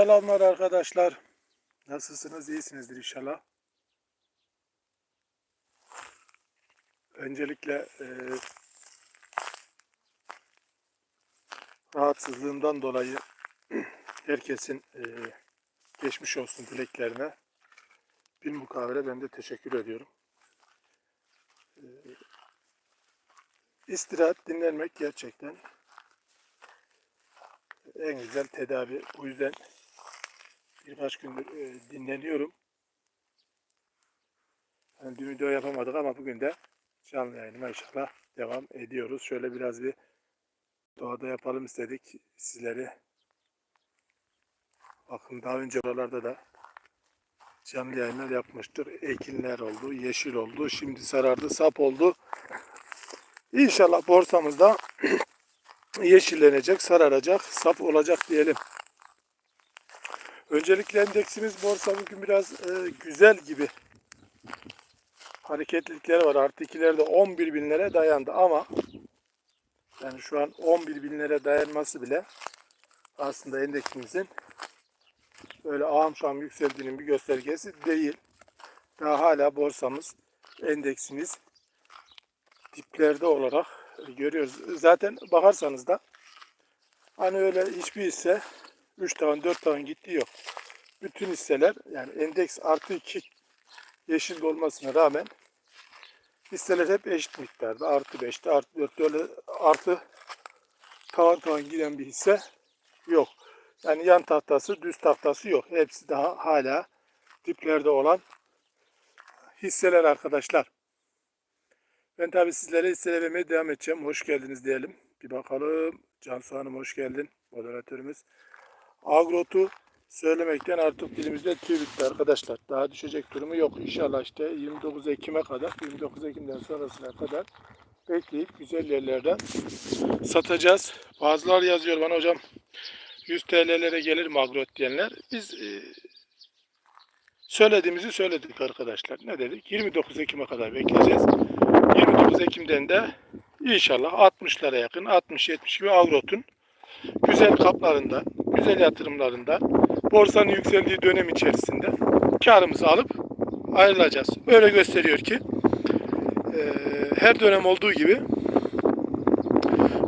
Selamlar arkadaşlar. Nasılsınız? İyisinizdir inşallah. Öncelikle e, rahatsızlığımdan dolayı herkesin e, geçmiş olsun dileklerine bir mukavele ben de teşekkür ediyorum. E, istirahat, dinlenmek gerçekten en güzel tedavi. Bu yüzden birkaç gündür e, dinleniyorum. Yani dün video yapamadık ama bugün de canlı yayınıma inşallah devam ediyoruz. Şöyle biraz bir doğada yapalım istedik sizleri. Bakın daha önce buralarda da canlı yayınlar yapmıştır. Ekinler oldu, yeşil oldu, şimdi sarardı, sap oldu. İnşallah borsamızda yeşillenecek, sararacak, sap olacak diyelim. Öncelikle endeksimiz borsa bugün biraz e, güzel gibi. Hareketlilikleri var. Artı ikilerde 11 binlere dayandı ama yani şu an 11 binlere dayanması bile aslında endeksimizin böyle ağam şam yükseldiğinin bir göstergesi değil. Daha hala borsamız, endeksimiz diplerde olarak görüyoruz. Zaten bakarsanız da hani öyle hiçbir hisse 3 tavan 4 tavan gitti yok. Bütün hisseler yani endeks artı 2 yeşil olmasına rağmen hisseler hep eşit miktarda. Artı 5'te artı 4'te öyle artı tavan tavan giden bir hisse yok. Yani yan tahtası düz tahtası yok. Hepsi daha hala diplerde olan hisseler arkadaşlar. Ben tabi sizlere hisseler vermeye devam edeceğim. Hoş geldiniz diyelim. Bir bakalım. Cansu Hanım hoş geldin. Moderatörümüz. Agrot'u söylemekten artık dilimizde tüy bitti arkadaşlar. Daha düşecek durumu yok. İnşallah işte 29 Ekim'e kadar, 29 Ekim'den sonrasına kadar bekleyip güzel yerlerden satacağız. Bazılar yazıyor bana hocam 100 TL'lere gelir mi Agrot diyenler. Biz e, söylediğimizi söyledik arkadaşlar. Ne dedik? 29 Ekim'e kadar bekleyeceğiz. 29 Ekim'den de inşallah 60'lara yakın 60-70 gibi Agrot'un güzel kaplarından, güzel yatırımlarından borsanın yükseldiği dönem içerisinde karımızı alıp ayrılacağız. Öyle gösteriyor ki e, her dönem olduğu gibi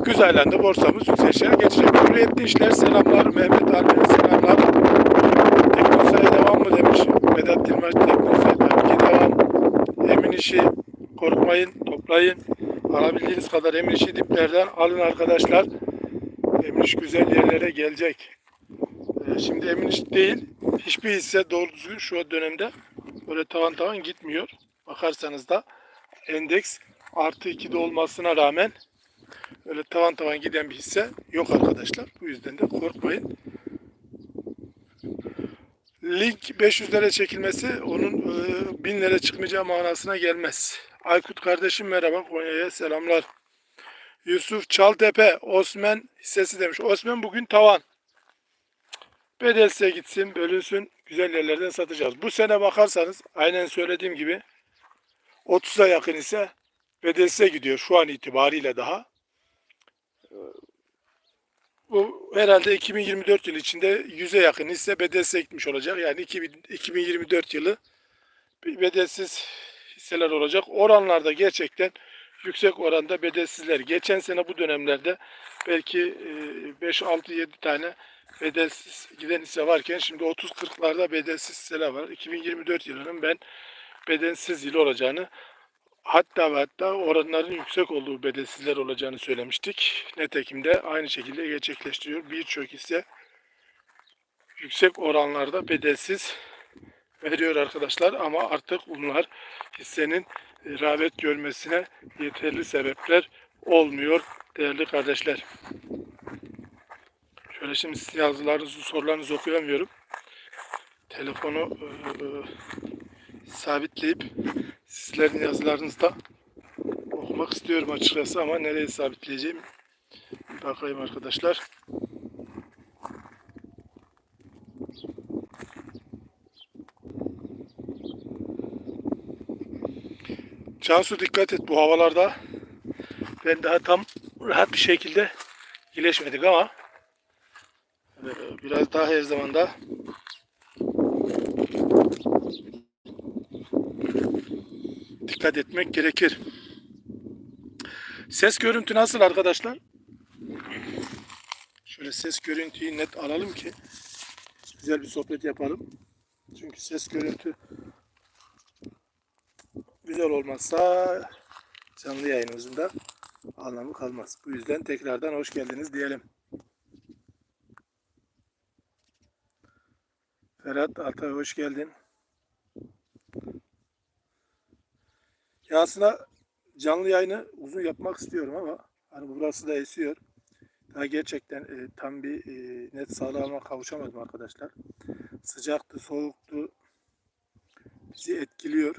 güz aylarında borsamız yükselişe geçecek. Hürriyetli işler selamlar. Mehmet Alper'e selamlar. Teknosa'ya devam mı demiş. Vedat Dilmaç Teknosa'ya devam. Emin işi korkmayın, toplayın. Alabildiğiniz kadar emin işi diplerden alın arkadaşlar. Emin iş güzel yerlere gelecek. Şimdi emin değil. Hiçbir hisse doğru düzgün şu dönemde böyle tavan tavan gitmiyor. Bakarsanız da endeks artı 2'de olmasına rağmen öyle tavan tavan giden bir hisse yok arkadaşlar. Bu yüzden de korkmayın. Link 500'lere çekilmesi onun e, 1000 lira çıkmayacağı manasına gelmez. Aykut kardeşim merhaba Konya'ya selamlar. Yusuf Çaltepe Osman hissesi demiş. Osman bugün tavan. Bedelse gitsin, bölünsün, güzel yerlerden satacağız. Bu sene bakarsanız aynen söylediğim gibi 30'a yakın ise bedelse gidiyor şu an itibariyle daha. Bu herhalde 2024 yılı içinde 100'e yakın ise bedelse gitmiş olacak. Yani 2000 2024 yılı bedelsiz hisseler olacak. Oranlarda gerçekten yüksek oranda bedelsizler. Geçen sene bu dönemlerde belki 5-6-7 tane bedelsiz giden hisse varken şimdi 30-40'larda bedelsiz hisseler var. 2024 yılının ben bedelsiz yıl olacağını hatta ve hatta oranların yüksek olduğu bedelsizler olacağını söylemiştik. Netekim de aynı şekilde gerçekleştiriyor. Birçok hisse yüksek oranlarda bedelsiz veriyor arkadaşlar ama artık bunlar hissenin e, rağbet görmesine yeterli sebepler olmuyor değerli kardeşler. Şöyle şimdi sizin yazılarınızı, sorularınızı okuyamıyorum. Telefonu e, sabitleyip sizlerin yazılarınızı da okumak istiyorum açıkçası ama nereye sabitleyeceğim bakayım arkadaşlar. Cansu dikkat et bu havalarda. Ben daha tam rahat bir şekilde iyileşmedik ama e, biraz Orta her zaman da dikkat etmek gerekir. Ses görüntü nasıl arkadaşlar? Şöyle ses görüntüyü net alalım ki güzel bir sohbet yapalım. Çünkü ses görüntü güzel olmazsa canlı yayınımızın da anlamı kalmaz. Bu yüzden tekrardan hoş geldiniz diyelim. Ferhat Altay hoş geldin. Ya aslında canlı yayını uzun yapmak istiyorum ama hani burası da esiyor. Daha gerçekten e, tam bir e, net sağlama kavuşamadım arkadaşlar. Sıcaktı, soğuktu. Bizi etkiliyor.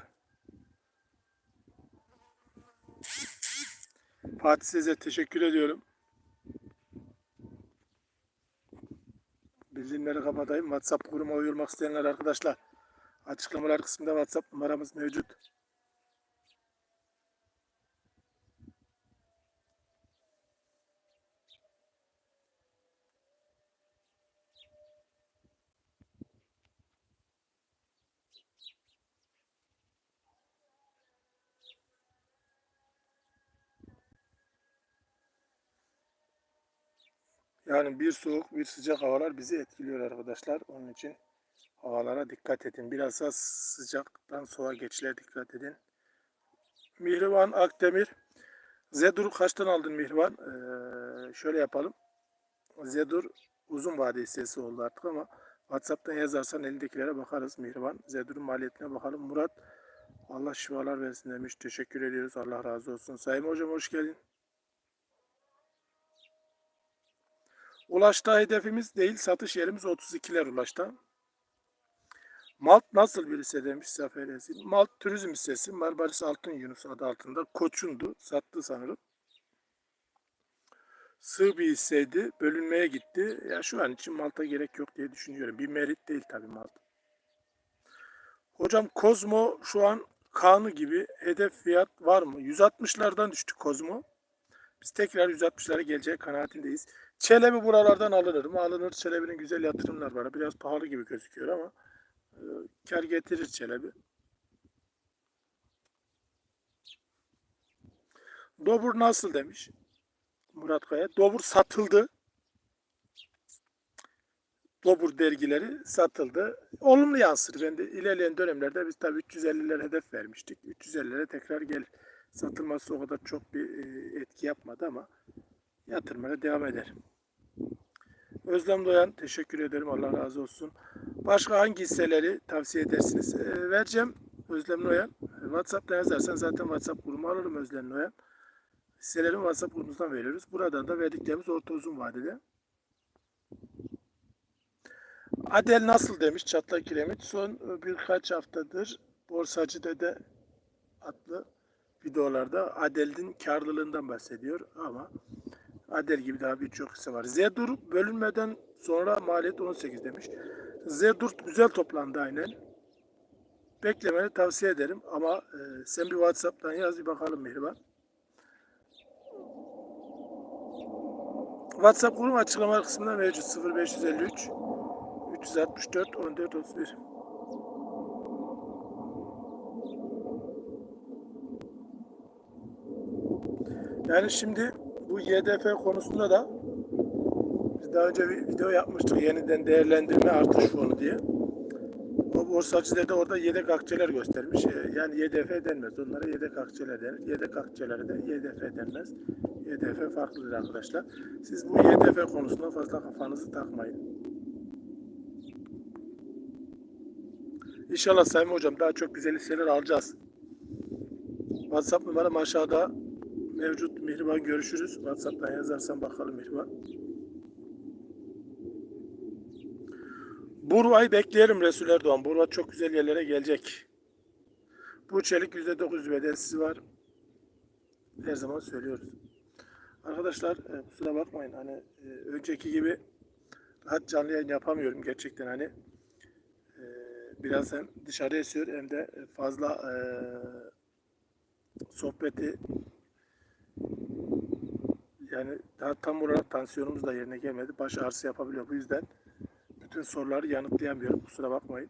Fatih size teşekkür ediyorum. Bildirimleri kapatayım. WhatsApp grubuma uyulmak isteyenler arkadaşlar. Açıklamalar kısmında WhatsApp numaramız mevcut. Yani bir soğuk bir sıcak havalar bizi etkiliyor arkadaşlar. Onun için havalara dikkat edin. Biraz da sıcaktan soğuğa geçişlere dikkat edin. Mihrivan Akdemir. Zedur kaçtan aldın Mihrivan? Ee, şöyle yapalım. Zedur uzun vade hissesi oldu artık ama WhatsApp'tan yazarsan elindekilere bakarız Mihrivan. Zedur'un maliyetine bakalım. Murat Allah şifalar versin demiş. Teşekkür ediyoruz. Allah razı olsun. Sayın Hocam hoş geldin. Ulaş'ta hedefimiz değil, satış yerimiz 32'ler Ulaş'ta. Malt nasıl bir hisse demiş Zafer Ezin. Malt turizm hissesi Marmaris Altın Yunus adı altında Koç'undu. Sattı sanırım. Sığ bir hisseydi. Bölünmeye gitti. Ya şu an için Malt'a gerek yok diye düşünüyorum. Bir merit değil tabii Malt. Hocam Kozmo şu an kanı gibi hedef fiyat var mı? 160'lardan düştü Kozmo. Biz tekrar 160'lara geleceği kanaatindeyiz. Çelebi buralardan alınır mı? Alınır. Çelebi'nin güzel yatırımlar var. Biraz pahalı gibi gözüküyor ama e, kar getirir Çelebi. Dobur nasıl demiş Murat Kaya. Dobur satıldı. Dobur dergileri satıldı. Olumlu yansır. Ben de ilerleyen dönemlerde biz tabii 350'lere hedef vermiştik. 350'lere tekrar gelir. Satılması o kadar çok bir e, etki yapmadı ama yatırmaya devam eder. Özlem Doyan teşekkür ederim. Allah razı olsun. Başka hangi hisseleri tavsiye edersiniz? E, vereceğim Özlem Doyan. E, WhatsApp'ta yazarsan zaten WhatsApp grubumu alırım Özlem Doyan. Hisseleri WhatsApp grubumuzdan veriyoruz. Buradan da verdiklerimiz orta uzun vadede. Adel nasıl demiş Çatlak Kiremit. Son birkaç haftadır Borsacı Dede adlı videolarda Adel'in karlılığından bahsediyor ama Adel gibi daha birçok hisse var. Zedur bölünmeden sonra maliyet 18 demiş. Zedur güzel toplandı aynen. Beklemeni tavsiye ederim ama e, sen bir Whatsapp'tan yaz bir bakalım Mihriban. WhatsApp grubum açıklamalar kısmında mevcut 0553 364 14 31. Yani şimdi bu YDF konusunda da biz daha önce bir video yapmıştık yeniden değerlendirme artış fonu diye. O borsacıda da orada yedek akçeler göstermiş. Ee, Yani YDF denmez. Onlara yedek akçeler denir. Yedek akçelere de YDF denmez. YDF farklıdır arkadaşlar. Siz bu YDF konusunda fazla kafanızı takmayın. İnşallah Sayın Hocam daha çok güzel hisseler alacağız. WhatsApp numaram aşağıda mevcut. Mihriban görüşürüz. WhatsApp'tan yazarsan bakalım Mihriban. Burva'yı bekleyelim Resul Erdoğan. Burva çok güzel yerlere gelecek. Bu çelik %900 bedelsiz var. Her zaman söylüyoruz. Arkadaşlar e, kusura bakmayın hani e, önceki gibi rahat canlı yayın yapamıyorum gerçekten hani e, biraz hem dışarı esiyor hem de fazla e, sohbeti yani daha tam olarak tansiyonumuz da yerine gelmedi. Baş ağrısı yapabiliyor. Bu yüzden bütün soruları yanıtlayamıyorum. Kusura bakmayın.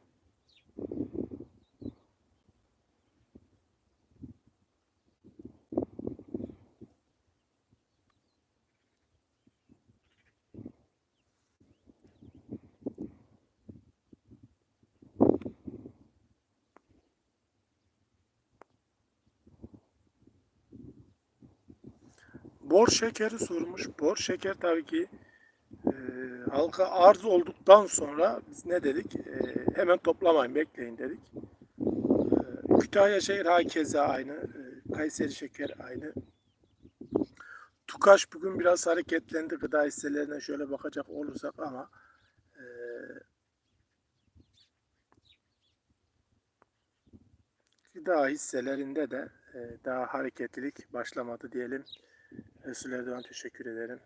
Bor şekeri sormuş. Bor şeker tabii ki e, halka arz olduktan sonra biz ne dedik? E, hemen toplamayın, bekleyin dedik. E, Kütahya şehir hakeza aynı. E, Kayseri şeker aynı. Tukaş bugün biraz hareketlendi gıda hisselerine şöyle bakacak olursak ama e, gıda hisselerinde de e, daha hareketlilik başlamadı diyelim. Resul Erdoğan teşekkür ederim.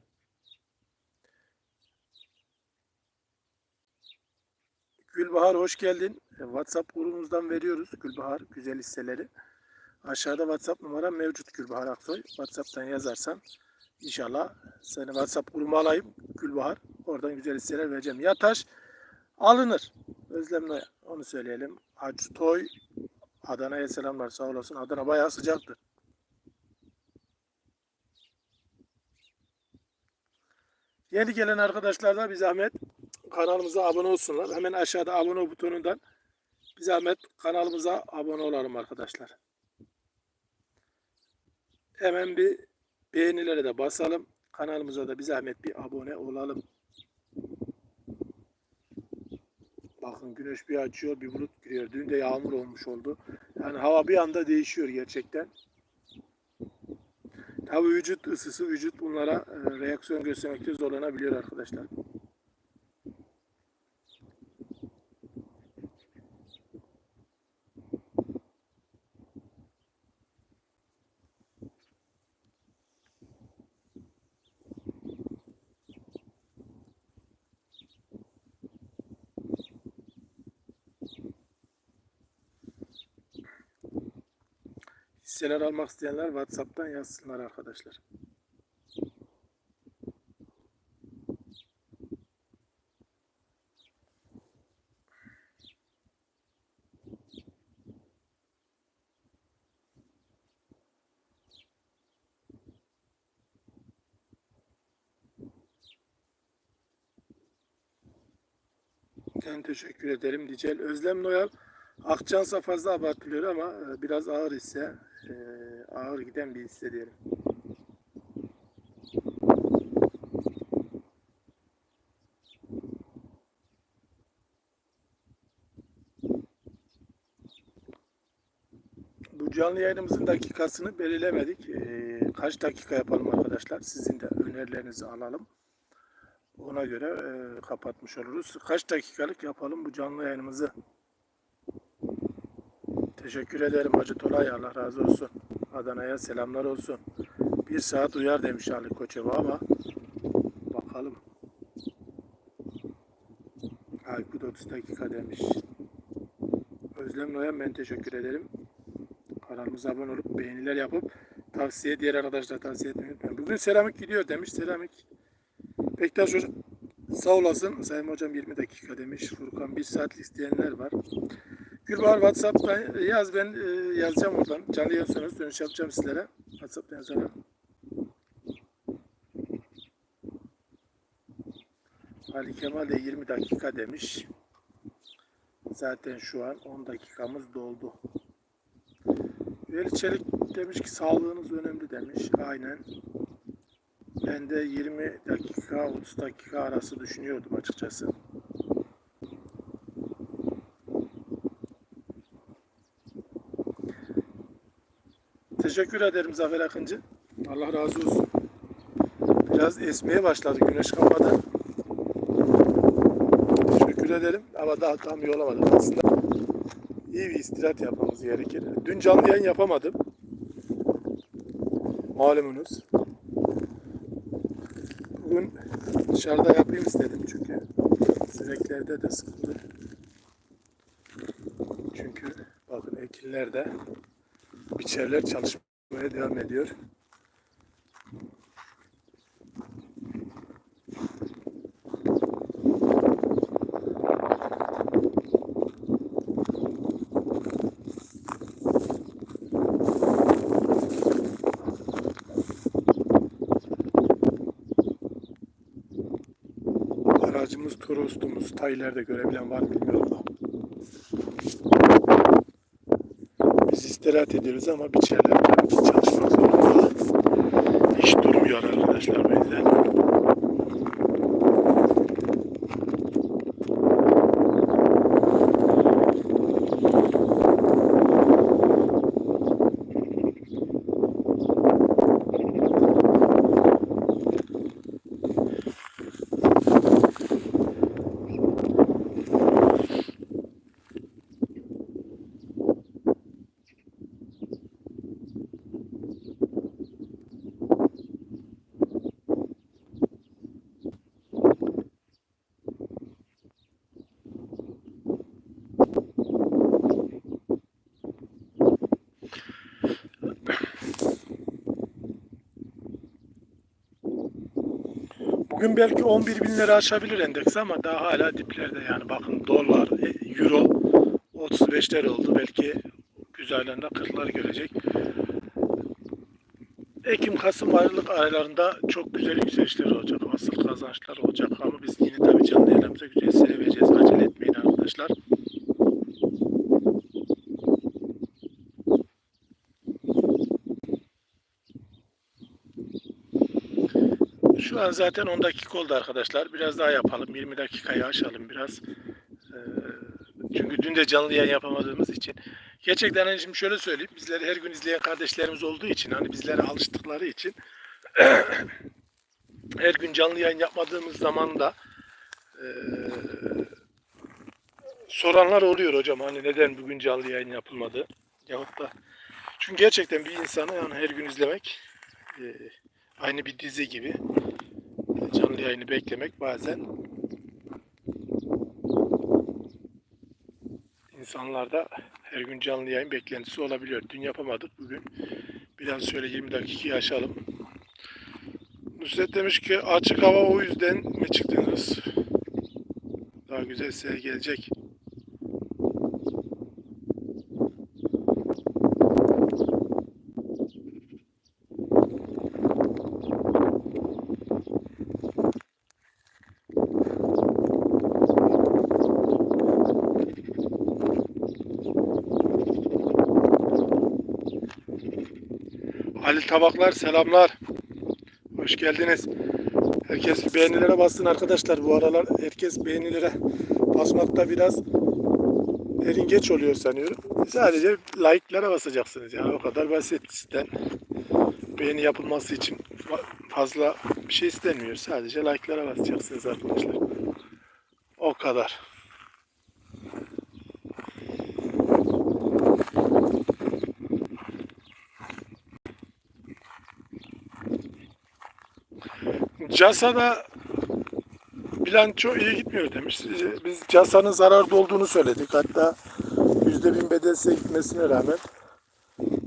Gülbahar hoş geldin. E, WhatsApp grubumuzdan veriyoruz Gülbahar güzel hisseleri. Aşağıda WhatsApp numaram mevcut Gülbahar Aksoy. WhatsApp'tan yazarsan inşallah seni WhatsApp grubuma alayım Gülbahar. Oradan güzel hisseler vereceğim. Yataş alınır. Özlem Noya. Onu söyleyelim. Hacı Toy Adana'ya selamlar sağ olasın. Adana bayağı sıcaktı. Yeni gelen arkadaşlar da bir zahmet kanalımıza abone olsunlar. Hemen aşağıda abone butonundan bir zahmet kanalımıza abone olalım arkadaşlar. Hemen bir beğenilere de basalım. Kanalımıza da bir zahmet bir abone olalım. Bakın güneş bir açıyor bir bulut giriyor. Dün de yağmur olmuş oldu. Yani hava bir anda değişiyor gerçekten. Tabii vücut ısısı, vücut bunlara e, reaksiyon göstermekte zorlanabiliyor arkadaşlar. Hisseler almak isteyenler WhatsApp'tan yazsınlar arkadaşlar. Ben teşekkür ederim Dicel. Özlem Noyal Akçansa fazla abartılıyor ama e, biraz ağır ise e, ağır giden bir hisse diyelim. Bu canlı yayınımızın dakikasını belirlemedik. E, kaç dakika yapalım arkadaşlar? Sizin de önerilerinizi alalım. Ona göre kapatmış oluruz. Kaç dakikalık yapalım bu canlı yayınımızı? Teşekkür ederim Hacı Tolay. Allah razı olsun. Adana'ya selamlar olsun. Bir saat uyar demiş Ali Koçeva ama bakalım. Aykut 30 dakika demiş. Özlem Noyan ben teşekkür ederim. Kanalımıza abone olup beğeniler yapıp tavsiye diğer arkadaşlar tavsiye etmeyi unutmayın. Bugün seramik gidiyor demiş. Seramik. Bektaş hocam sağ olasın. Sayın hocam 20 dakika demiş. Furkan 1 saat isteyenler var. Gülbahar WhatsApp'tan yaz ben e, yazacağım oradan. Canlı sonrası dönüş yapacağım sizlere. WhatsApp'tan yazarım. Ali Kemal de 20 dakika demiş. Zaten şu an 10 dakikamız doldu. Veli Çelik demiş ki sağlığınız önemli demiş. Aynen. Ben de 20 dakika 30 dakika arası düşünüyordum açıkçası. Teşekkür ederim Zafer Akıncı. Allah razı olsun. Biraz esmeye başladı. Güneş kapadı. Teşekkür ederim. Ama daha tam iyi olamadım. Aslında iyi bir istirahat yapmamız gerekir. Dün canlı yayın yapamadım. Malumunuz. Bugün dışarıda yapayım istedim çünkü. Sineklerde de sıkıldı. Çünkü bakın ekinlerde biçerler çalışmaya devam ediyor. Dostumuz Tayyler'de görebilen var mı bilmiyorum da. Biz istirahat ediyoruz ama bir şeyler tabii ki çalışmak zorunda. İş durmuyor arkadaşlar o yüzden. Bugün belki 11 bin lira aşabilir endeks ama daha hala diplerde yani. Bakın dolar, e, euro 35'ler oldu. Belki güzellerinde 40'lar görecek. Ekim, Kasım, Aralık aylarında çok güzel yükselişler olacak. Asıl kazançlar olacak. Ama biz yine tabii canlı yayınlarımıza güzel seveceğiz. Acele etmeyin arkadaşlar. An zaten 10 dakika oldu arkadaşlar. Biraz daha yapalım. 20 dakikayı aşalım biraz. Ee, çünkü dün de canlı yayın yapamadığımız için. Gerçekten hani şimdi şöyle söyleyeyim. Bizleri her gün izleyen kardeşlerimiz olduğu için hani bizlere alıştıkları için her gün canlı yayın yapmadığımız zaman da eee, soranlar oluyor hocam hani neden bugün canlı yayın yapılmadı yahut da çünkü gerçekten bir insanı yani her gün izlemek eee, aynı bir dizi gibi yayını beklemek bazen insanlarda her gün canlı yayın beklentisi olabiliyor. Dün yapamadık bugün. Biraz şöyle 20 dakika aşalım. Nusret demiş ki açık hava o yüzden mi çıktınız? Daha güzel size gelecek. Ali Tabaklar selamlar. Hoş geldiniz. Herkes beğenilere bassın arkadaşlar. Bu aralar herkes beğenilere basmakta biraz erin geç oluyor sanıyorum. Sadece like'lara basacaksınız yani o kadar basit. Sizden beğeni yapılması için fa- fazla bir şey istenmiyor. Sadece like'lara basacaksınız arkadaşlar. O kadar. Casa'da bilanço iyi gitmiyor demiş. Biz Casa'nın zararda olduğunu söyledik. Hatta %1000 bedelse gitmesine rağmen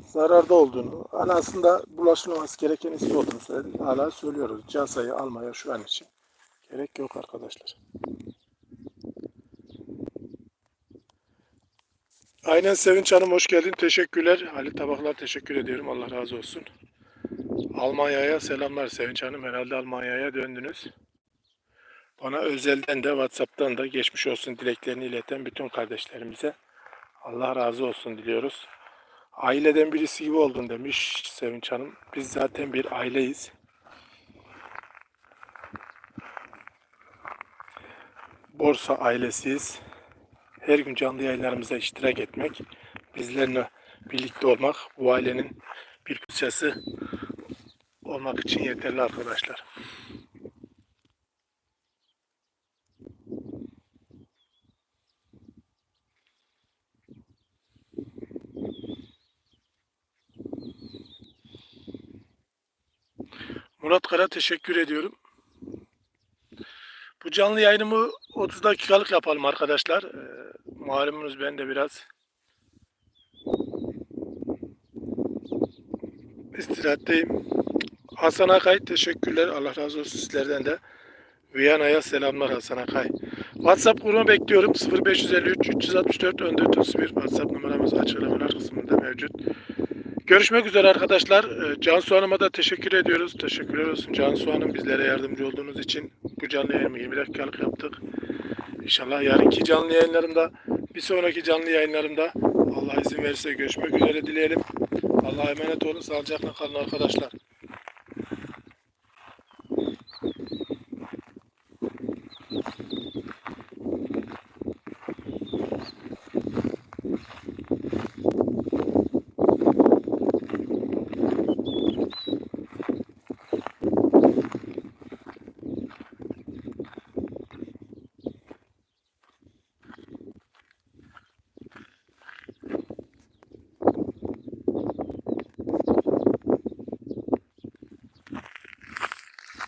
zararda olduğunu, hani aslında bulaşılmaması gereken hisse olduğunu söyledik. Hala söylüyoruz. Casa'yı almaya şu an için gerek yok arkadaşlar. Aynen Sevinç Hanım hoş geldin. Teşekkürler. Halit Tabaklar teşekkür ediyorum. Allah razı olsun. Almanya'ya selamlar Sevinç Hanım. Herhalde Almanya'ya döndünüz. Bana özelden de WhatsApp'tan da geçmiş olsun dileklerini ileten bütün kardeşlerimize Allah razı olsun diliyoruz. Aileden birisi gibi oldun demiş Sevinç Hanım. Biz zaten bir aileyiz. Borsa ailesiyiz. Her gün canlı yayınlarımıza iştirak etmek, bizlerle birlikte olmak, bu ailenin bir parçası olmak için yeterli arkadaşlar. Murat Kara teşekkür ediyorum. Bu canlı yayınımı 30 dakikalık yapalım arkadaşlar. Ee, malumunuz ben de biraz istirahatteyim. Hasan Akay teşekkürler. Allah razı olsun sizlerden de. Viyana'ya selamlar Hasan Akay. WhatsApp grubunu bekliyorum. 0553 364 1431 WhatsApp numaramız açıklamalar kısmında mevcut. Görüşmek üzere arkadaşlar. Ee, Cansu Hanım'a da teşekkür ediyoruz. Teşekkürler olsun Cansu Hanım bizlere yardımcı olduğunuz için. Bu canlı yayını 20 dakikalık yaptık. İnşallah yarınki canlı yayınlarımda, bir sonraki canlı yayınlarımda Allah izin verirse görüşmek üzere dileyelim. Allah'a emanet olun. Sağlıcakla kalın arkadaşlar. Thank you.